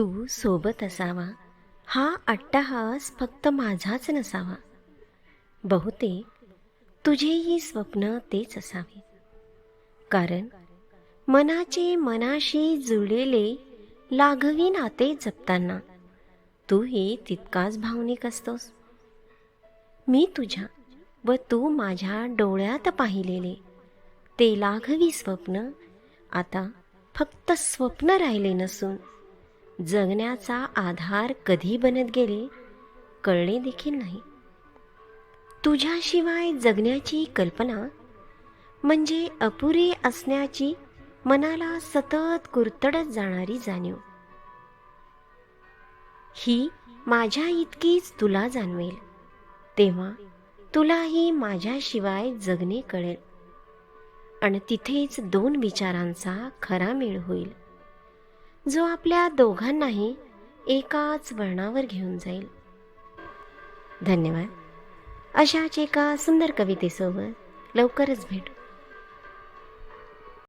तू सोबत असावा. हा अट्टहास फक्त माझाच नसावा. बहुतेक तुझेही स्वप्न तेच असावे. कारण मनाचे मनाशी जुळलेले लाघवी नाते जपताना तूही तितकाच भावनिक असतोस. मी तुझ्या व तू माझ्या डोळ्यात पाहिलेले ते लाघवी स्वप्न आता फक्त स्वप्न राहिले नसून जगण्याचा आधार कधी बनत गेले कळणे देखील नाही. तुझ्याशिवाय जगण्याची कल्पना म्हणजे अपुरी असण्याची मनाला सतत कुरतडत जाणारी जाणीव. ही माझ्या इतकीच तुला जाणवेल तेव्हा तुलाही माझ्याशिवाय जगणे कळेल. आणि तिथेच दोन विचारांचा खरा मेळ होईल. जो आपल्या दोघांनाही एकाच वळणावर घेऊन जाईल. धन्यवाद. अशाच एका सुंदर कवितेसोबत लवकरच भेटू.